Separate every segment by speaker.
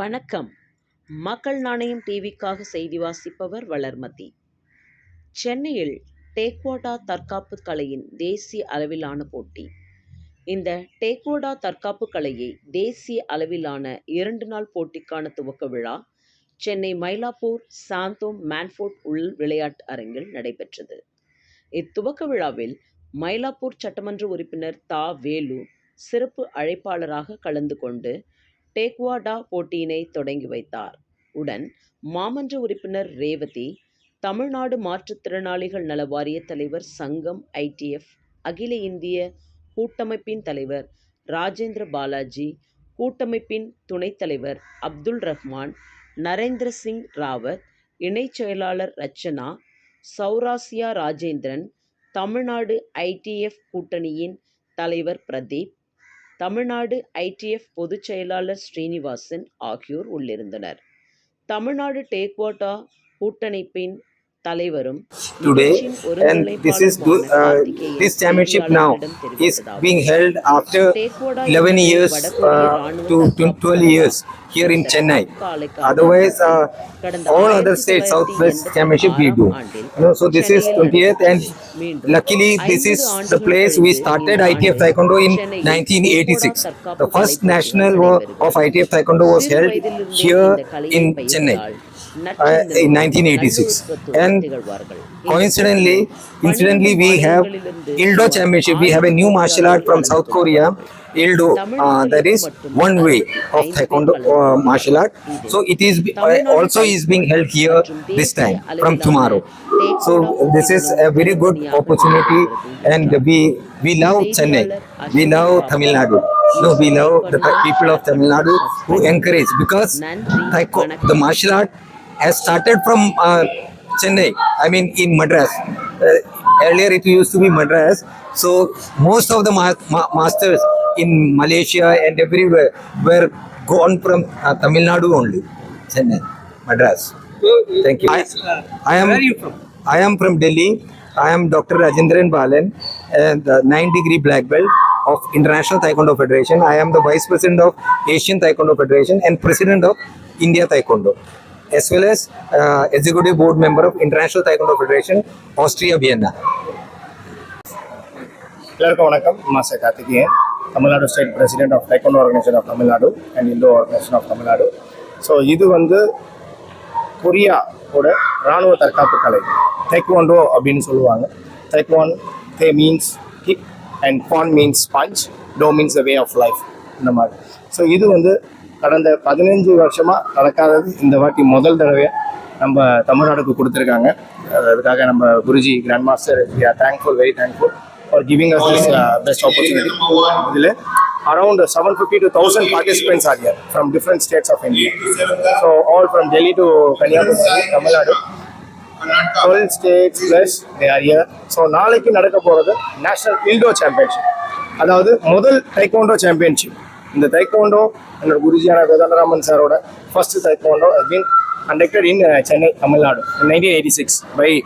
Speaker 1: வணக்கம். மக்கள் நாணயம் டிவிக்காக செய்தி வாசிப்பவர் வளர்மதி. சென்னையில் டேக்வோடா தற்காப்பு கலையின் தேசிய அளவிலான போட்டி. இந்த டேக்வோடா தற்காப்பு கலையை தேசிய அளவிலான இரண்டு நாள் போட்டிக்கான துவக்க விழா சென்னை மயிலாப்பூர் சாந்தோம் மேன்ஃபோர்ட் உள் விளையாட்டு அரங்கில் நடைபெற்றது. இத்துவக்க விழாவில் மயிலாப்பூர் சட்டமன்ற உறுப்பினர் தா. வேலு சிறப்பு அழைப்பாளராக கலந்து கொண்டு டேக்வாடா போட்டியினை தொடங்கி வைத்தார். உடன் மாமன்ற உறுப்பினர் ரேவதி தமிழ்நாடு மாற்றுத்திறனாளிகள் நல வாரிய தலைவர் சங்கம் ஐடிஎஃப் அகில இந்திய கூட்டமைப்பின் தலைவர் ராஜேந்திர பாலாஜி கூட்டமைப்பின் துணைத் தலைவர் அப்துல் ரஹ்மான் நரேந்திர சிங் ராவத் இணைச் செயலாளர் ரச்சனா சௌராசியா ராஜேந்திரன் தமிழ்நாடு ஐடிஎஃப் கூட்டணியின் தலைவர் பிரதீப் தமிழ்நாடு ஐடிஎஃப் பொதுச் செயலாளர் ஸ்ரீனிவாசன் ஆகியோர் உள்ளிருந்தனர் தமிழ்நாடு டேக்வாட்டா கூட்டமைப்பின் தலைவரும்
Speaker 2: today
Speaker 1: நிகழ்ச்சியின்
Speaker 2: and this is do,
Speaker 1: ஒருங்கிணைப்பாளருமான
Speaker 2: uh,
Speaker 1: Karthikeyan
Speaker 2: this championship now
Speaker 1: செய்தியாளர்களிடம்
Speaker 2: is
Speaker 1: தெரிவித்ததாவது.
Speaker 2: being held after
Speaker 1: டேக்வாடா
Speaker 2: 11
Speaker 1: என்பது
Speaker 2: years
Speaker 1: வடகொரிய
Speaker 2: uh,
Speaker 1: ராணுவ
Speaker 2: to, to
Speaker 1: தற்காப்பு
Speaker 2: 12 years here in Chennai. Otherwise, uh, all other states, Southwest Championship, we do. You know, so this is 20th, and luckily, this is the place we started ITF Taekwondo in 1986. The first national of ITF Taekwondo was held here in Chennai. Uh, in 1986 and coincidentally incidentally we have ildo championship. We have a new martial art from south korea. Ildo. Uh, that is one way of Taekwondo uh, martial art. So it is uh, also is being held here this time from tomorrow. So this is a very good opportunity, and we we love Chennai. We love Tamil Nadu. No, we love the people of Tamil Nadu who encourage because taekwo- the martial art has started from uh, Chennai. I mean, in Madras. Uh, earlier, it used to be Madras. So most of the ma- ma- masters in Malaysia and everywhere were gone from uh, Tamil Nadu only. Chennai, Madras. Thank you. I, I am.
Speaker 3: Where are you from?
Speaker 2: I am from Delhi. I am Dr. Rajendran Balan, and uh, nine degree black belt of International Taekwondo Federation. I am the vice president of Asian Taekwondo Federation and president of India Taekwondo, as well as uh, executive board member of International Taekwondo Federation, Austria Vienna.
Speaker 3: எல்லாருக்கும் வணக்கம் master Karthikeyan Tamil Nadu state president of taekwondo organisation of Tamil Nadu and Indo organisation of Tamil Nadu. So இது வந்து கொரியாவோட இராணுவ தற்காப்பு கலை. Taekwondo அப்படின்னு சொல்லுவாங்க. Taekwon tae means kick and kwon means punch do means the way of life இந்த மாதிரி. ஸோ இது வந்து கடந்த பதினஞ்சு வருஷமாக நடக்காதது இந்த வாட்டி முதல் தடவையாக நம்ம தமிழ்நாடுக்கு கொடுத்துருக்காங்க. அதுக்காக நம்ம Guruji grand master we are thankful very thankful for giving us this best opportunity இதில் around seven fifty to thousand participants are here from different states of India so all from Delhi to Kanyakumari Tamil Nadu twelve states plus or year so நாளைக்கு நடக்க போகிறது national இல்டோ championship அதாவது முதல் தைக்கோண்டோ championship இந்த தைக்கோண்டோ என்னோட குருஜியான கோதண்டராமன் சாரோட first taekwondo been conducted in uh, Chennai, Tamil Nadu in 1986 by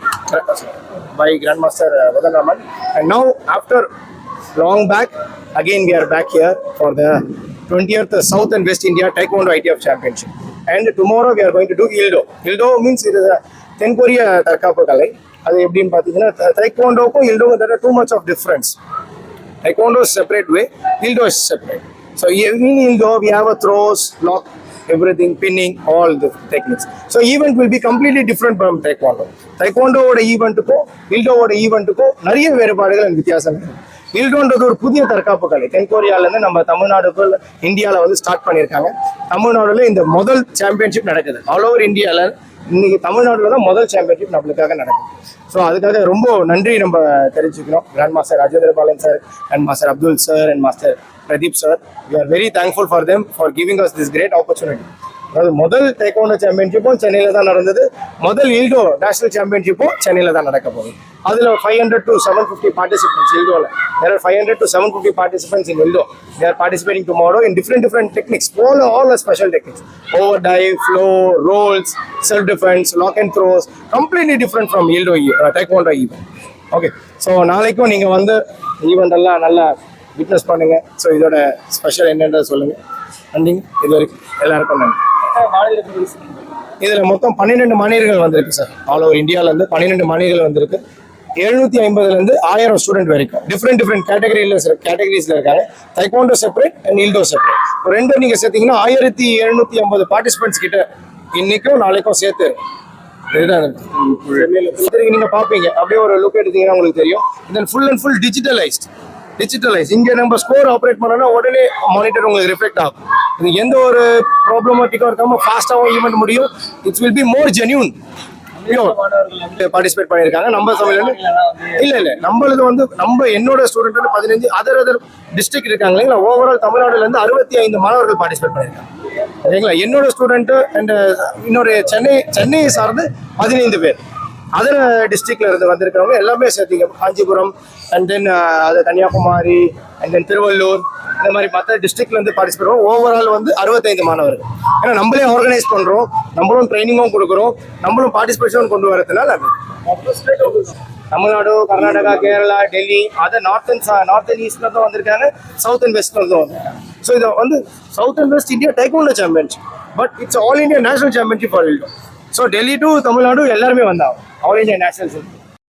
Speaker 3: by Grandmaster uh, Vadanraman. And now after long back, again we are back here for the 20th South and West India Taekwondo ITF Championship. And tomorrow we are going to do Ildo. Ildo means it is a தென்கொரிய தற்காப்பு கலை அது எப்படின்னு பார்த்தீங்கன்னா தைக்கோண்டோக்கும் இல்டோக்கும் too much of difference Taekwondo separate way way, Ildo is separate. So in Ildo we have a throws, everything, pinning, all the techniques. So event will be completely different from Taekwondo. Taekwondo ஓட ஈவெண்ட்டுக்கும் இல்டோவோட ஈவெண்ட்டுக்கும் நிறைய வேறுபாடுகள் வித்தியாசம் இருக்கு இல்டோன்றது ஒரு புதிய தற்காப்பு கலை தென்கொரியாவிலேருந்து நம்ம தமிழ்நாடுக்குள் இந்தியாவில் வந்து ஸ்டார்ட் பண்ணியிருக்காங்க தமிழ்நாடுல இந்த முதல் சாம்பியன்ஷிப் நடக்குது ஆல் ஓவர் இந்தியாவில் இன்னைக்கு தமிழ்நாட்டில் தான் முதல் சாம்பியன்ஷிப் நம்மளுக்காக நடக்குது. ஸோ அதுக்காக ரொம்ப நன்றி நம்ம தெரிஞ்சுக்கிறோம் grand master Rajendra Balan sir and master Abdul sir and master Pradeep sir we are very thankful for them for giving us this great opportunity அதாவது முதல் டேக்கோண்டோ சாம்பியன்ஷிப்பும் சென்னையில் தான் நடந்தது. முதல் ஈல்டோ நேஷனல் சாம்பியன்ஷிப்பும் சென்னையில் தான் நடக்க போகுது. அதில் five hundred to seven fifty participants இல்டோவில் there are five hundred to seven fifty participants in Ildo they are participating tomorrow in different different techniques all all special techniques over dive flow rolls self self defense and and throws. Different from Ildo ildo uh, okay so நாளைக்கும் நீங்கள் வந்து event எல்லாம் நல்லா witness பண்ணுங்கள் so இதோட special என்னன்றதை சொல்லுங்கள் நன்றிங்க இது வரைக்கும் எல்லாருக்கும் நன்றி. இதுல மொத்தம் பன்னிரெண்டு மாநிலங்கள் வந்திருக்கு சார் ஆல் ஓவர் இந்தியால இருந்து பன்னிரெண்டு மாநிலங்கள் வந்திருக்கு. எழுநூத்தி ஐம்பதுல இருந்து ஆயிரம் ஸ்டூடெண்ட் வரைக்கும். டிஃப்ரெண்ட் டிஃப்ரெண்ட் கேட்டகரியில கேட்டகரிஸ்ல இருக்காங்க. Taekwondo separate and Ildo separate ரெண்டும் நீங்க சேர்த்தீங்கன்னா ஆயிரத்தி எழுநூத்தி ஐம்பது பார்ட்டிசிபென்ட்ஸ் கிட்ட இன்னைக்கும் நாளைக்கும் சேர்த்து இதுதான் சரி, நீங்க பாப்பீங்க அப்படியே ஒரு லுக் எடுத்தீங்கன்னா உங்களுக்கு தெரியும். Then full and full digitalised digitalise இங்கே நம்ம ஸ்கோர் ஆப்ரேட் பண்ணோம்னா உடனே மானிட்டர் உங்களுக்கு ரிஃப்ளெக்ட் ஆகும். இது எந்த ஒரு ப்ராப்ளமேட்டிக்காக இருக்காமல் ஃபாஸ்ட்டாகவும் ஈவெண்ட் முடியும். It's will be more genuine participate பண்ணியிருக்காங்க. நம்ம சமையல் இல்லை இல்லை. நம்மளது வந்து நம்ம என்னோட ஸ்டூடெண்ட் வந்து பதினஞ்சு அதர் அதர் டிஸ்ட்ரிக்ட் இருக்காங்க இல்லைங்களா? ஓவரால் தமிழ்நாடுலேருந்து அறுபத்தி ஐந்து மாணவர்கள் பார்ட்டிசிபேட் பண்ணியிருக்காங்க. சரிங்களா? என்னோட ஸ்டூடெண்ட்டு அண்ட் இன்னொரு சென்னை சென்னையை சார்ந்து பதினைந்து பேர். அதர் டிஸ்ட்ரிக்ட்ல இருந்து வந்திருக்கிறவங்க எல்லாமே சேர்த்திங்க காஞ்சிபுரம் அண்ட் தென் அது கன்னியாகுமரி அண்ட் தென் திருவள்ளூர் இந்த மாதிரி மற்ற டிஸ்ட்ரிக்ட்ல இருந்து பார்ட்டிசிபேட் பண்ணுவோம் ஓவரால் வந்து அறுபத்தைந்து மாணவர்கள். ஏன்னா நம்மளே ஆர்கனைஸ் பண்றோம். நம்மளும் ட்ரைனிங்கும் கொடுக்குறோம். நம்மளும் பார்ட்டிசிபேஷன் கொண்டு வரதுனால அது. Tamil Nadu Karnataka Kerala Delhi other north and north and ஈஸ்ட்ல தான் வந்திருக்காங்க. சவுத் அண்ட் வெஸ்ட்ல இருந்தும் வந்திருக்காங்க. ஸோ இதை வந்து south and west India taekwondo championship but it's all India national championship for so Delhi to Tamil Nadu எல்லாருமே வந்தாங்க. All India national